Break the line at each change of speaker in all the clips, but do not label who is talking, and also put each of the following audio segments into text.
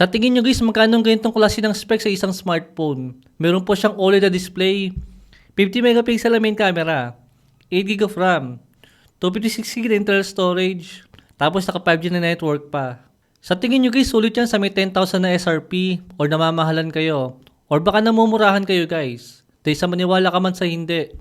Sa tingin nyo guys, magkano ang ganitong klase ng specs sa isang smartphone? Meron po siyang OLED na display, 50 megapixel na main camera, 8 GB of RAM, 256 GB internal storage, tapos naka 5G na network pa. Sa tingin nyo guys, sulit yan sa may 10,000 na SRP or namamahalan kayo or baka namumurahan kayo guys. Dahil sa maniwala ka man sa hindi.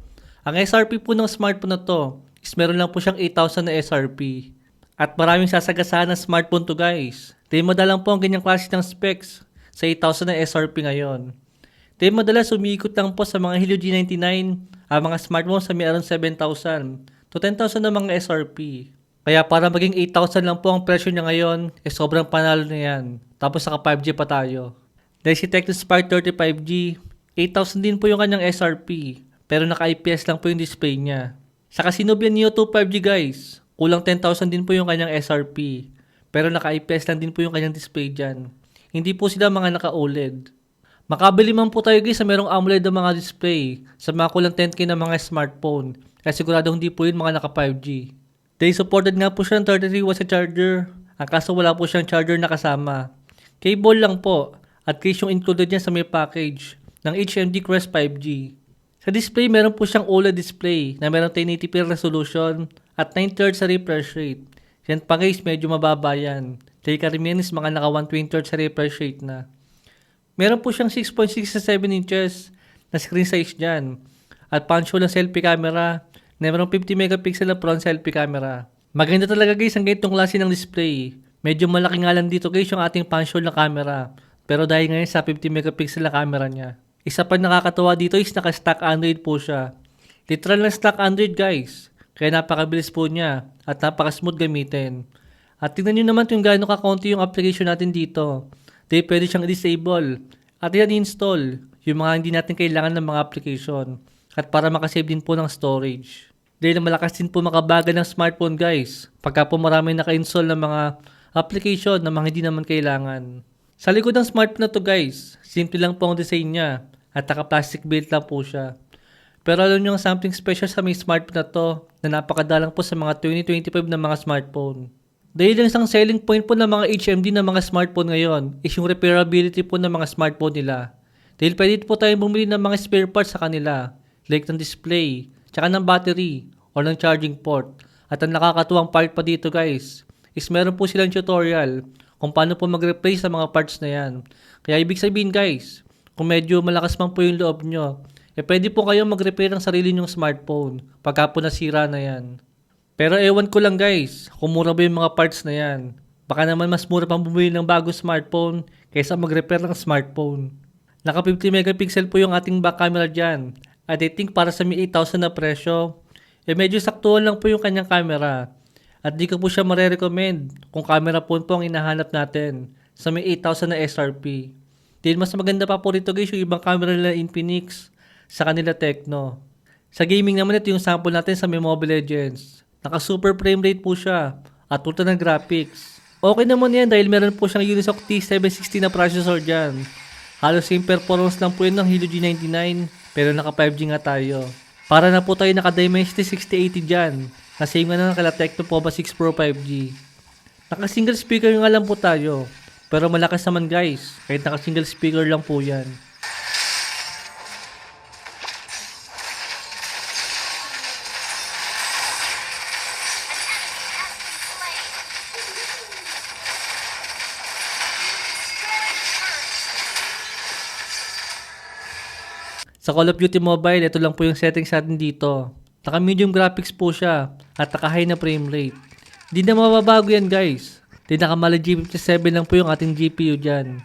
Ang SRP po ng smartphone na to is meron lang po siyang 8,000 na SRP. At maraming sasagasaan ng smartphone to guys. Dahil madalang po ang ganyang klase ng specs sa 8,000 na SRP ngayon. Dahil madalas umiikot lang po sa mga Helio G99 ang mga smartphone sa may around 7,000 to 10,000 na mga SRP. Kaya para maging 8,000 lang po ang presyo niya ngayon, eh sobrang panalo na yan. Tapos naka 5G pa tayo. Dahil si Tecno Spark 35G, 8,000 din po yung kanyang SRP. Pero naka IPS lang po yung display niya. Sa Casinobia Neo 2 5G guys, kulang 10,000 din po yung kanyang SRP. Pero naka IPS lang din po yung kanyang display dyan. Hindi po sila mga naka-OLED. Makabili man po tayo guys sa merong AMOLED na mga display sa mga kulang 10k na mga smartphone. Kaya sigurado hindi po yun mga naka 5G. Dahil supported nga po siya ng 33 watts na charger. Ang kaso wala po siyang charger na kasama. Cable lang po at case yung included niya sa may package ng HMD Crest 5G. Sa display, meron po siyang OLED display na meron 1080p resolution at 9 thirds sa refresh rate. Yan pa guys, medyo mababa yan. Dahil karamihan is mga naka 120 Hz sa refresh rate na. Meron po siyang 6.6 sa 7 inches na screen size dyan. At punch hole ng selfie camera na meron 50 megapixel na front selfie camera. Maganda talaga guys ang ganitong klase ng display. Medyo malaki nga lang dito guys yung ating punch hole na camera. Pero dahil ngayon sa 50 megapixel na camera niya. Isa pa nakakatawa dito is naka-stock Android po siya. Literal na stock Android guys. Kaya napakabilis po niya at napaka-smooth gamitin. At tingnan nyo naman kung gaano kakaunti yung application natin dito. Dahil pwede siyang disable at yan install yung mga hindi natin kailangan ng mga application at para makasave din po ng storage. Dahil malakas din po makabagal ng smartphone guys pagka po marami naka-install ng mga application na mga hindi naman kailangan. Sa likod ng smartphone na to guys, simple lang po ang design niya at naka-plastic build lang po siya. Pero alam nyo something special sa may smartphone na to na napakadalang po sa mga 2025 na mga smartphone. Dahil ang isang selling point po ng mga HMD ng mga smartphone ngayon is yung repairability po ng mga smartphone nila. Dahil pwede po tayong bumili ng mga spare parts sa kanila, like ng display, tsaka ng battery, or ng charging port. At ang nakakatuwang part pa dito guys, is meron po silang tutorial kung paano po mag-replace sa mga parts na yan. Kaya ibig sabihin guys, kung medyo malakas man po yung loob nyo, eh pwede po kayo mag-repair ng sarili nyong smartphone pagka po nasira na yan. Pero ewan ko lang guys, kung mura ba yung mga parts na yan. Baka naman mas mura pang bumili ng bagong smartphone kaysa mag-repair ng smartphone. Naka 50 megapixel po yung ating back camera dyan. At I think para sa may 8,000 na presyo, eh medyo saktuhan lang po yung kanyang camera. At di ko po siya mare-recommend kung camera phone po ang hinahanap natin sa may 8,000 na SRP. Dahil mas maganda pa po rito guys yung ibang camera nila Infinix sa kanila Tecno. Sa gaming naman ito yung sample natin sa Mobile Legends. Naka super frame rate po siya at ultra ng graphics. Okay naman yan dahil meron po siyang Unisoc T760 na processor dyan. Halos same performance lang po yun ng Helio G99 pero naka 5G nga tayo. Para na po tayo naka Dimensity 6080 dyan na same nga na kala Tecno Pova 6 Pro 5G. Naka single speaker nga lang po tayo pero malakas naman guys kahit naka single speaker lang po yan. Sa Call of Duty Mobile, ito lang po yung settings natin dito. Naka medium graphics po siya at naka high na frame rate. Di na mababago yan guys. Di naka Mali G57 lang po yung ating GPU dyan.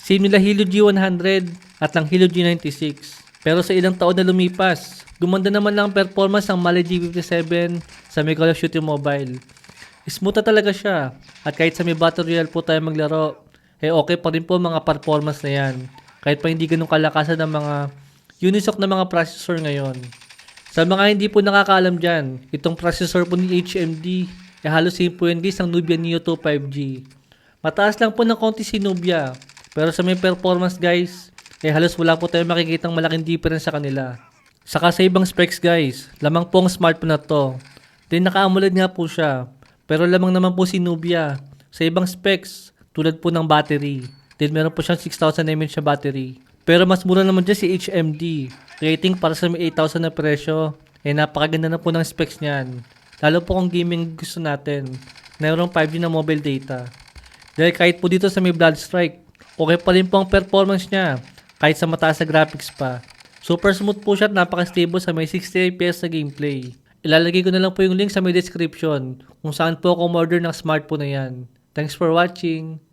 Same nila Helio G100 at ng Helio G96. Pero sa ilang taon na lumipas, gumanda naman lang ang performance ng Mali G57 sa may Call of Duty Mobile. Smooth na talaga siya. At kahit sa may Battle Royale po tayo maglaro, eh okay pa rin po mga performance na yan. Kahit pa hindi ganun kalakasan ng mga Unisoc na mga processor ngayon. Sa mga hindi po nakakaalam dyan, itong processor po ni HMD ay halos same po yan guys ang Nubia Neo 2 5G. Mataas lang po ng konti si Nubia, pero sa may performance guys, eh halos wala po tayong makikitang malaking difference sa kanila. Saka sa ibang specs guys, lamang po ang smartphone na to. Then naka-AMOLED nga po siya, pero lamang naman po si Nubia. Sa ibang specs, tulad po ng battery, Then meron po siyang 6,000 mAh na battery. Pero mas mura naman dyan si HMD. Rating para sa may 8,000 na presyo. Eh napakaganda na po ng specs niyan. Lalo po kung gaming gusto natin. Mayroong 5G na mobile data. Dahil kahit po dito sa may Blood Strike, okay pa rin po ang performance niya. Kahit sa mataas na graphics pa. Super smooth po siya at napaka-stable sa may 60 FPS na gameplay. Ilalagay ko na lang po yung link sa may description kung saan po ako order ng smartphone na yan. Thanks for watching!